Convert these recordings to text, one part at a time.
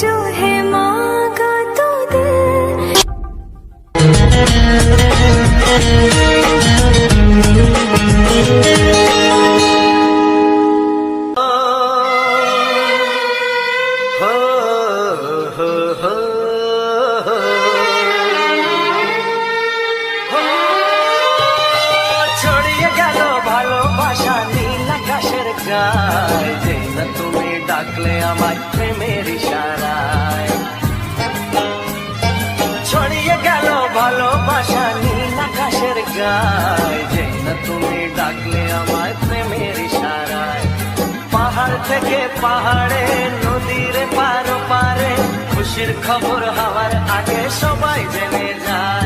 जो है मांगा तो दे। ছড়িয়ে গেল ভালোবাসা নীল আকাশের গায় ডাকলে আমার প্রেমের ইশারায়। ছড়িয়ে গেল ভালোবাসা নীল আকাশের গায়। যে না তুমি ডাকলে আমার প্রেমের ইশারায়। পাহাড় থেকে পাহাড়ে, নদীর পার পারে, খুশির খবর হওয়ার আগে সবাই জেনে যায়।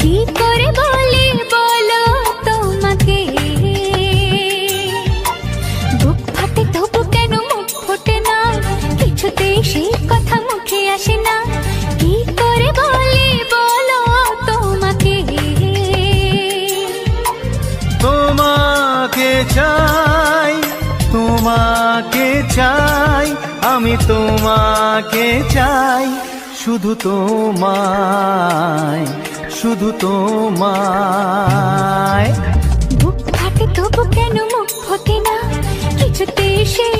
আসে করে বলি বলো তোমাকে? বুক ফাটে তবু কেন মুখ না? কিছুতেই সেই কথা মুখে আসে না। কি করে বলি বলো তোমাকে? তোমাকে চাই তোমাকে চাই, আমি তোমাকে চাই। শুধু তোমায় শুধু তোমায়। বুক ফাটে তবু কেন মুখ ফোটে না? কিছুতে সেই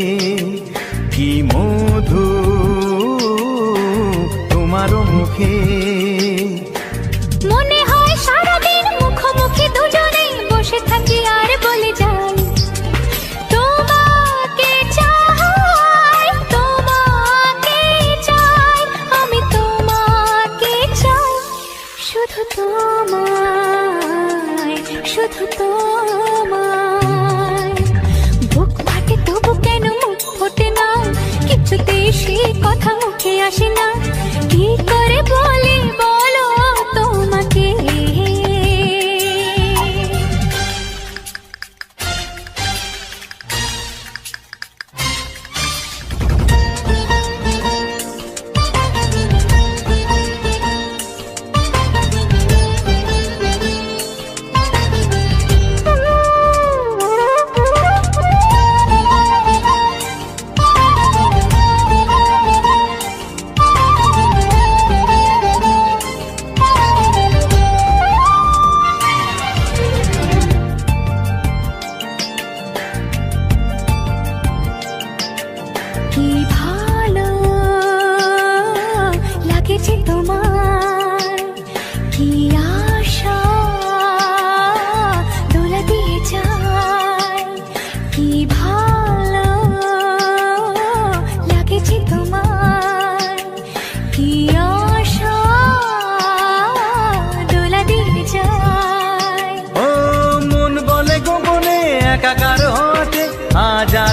আসে না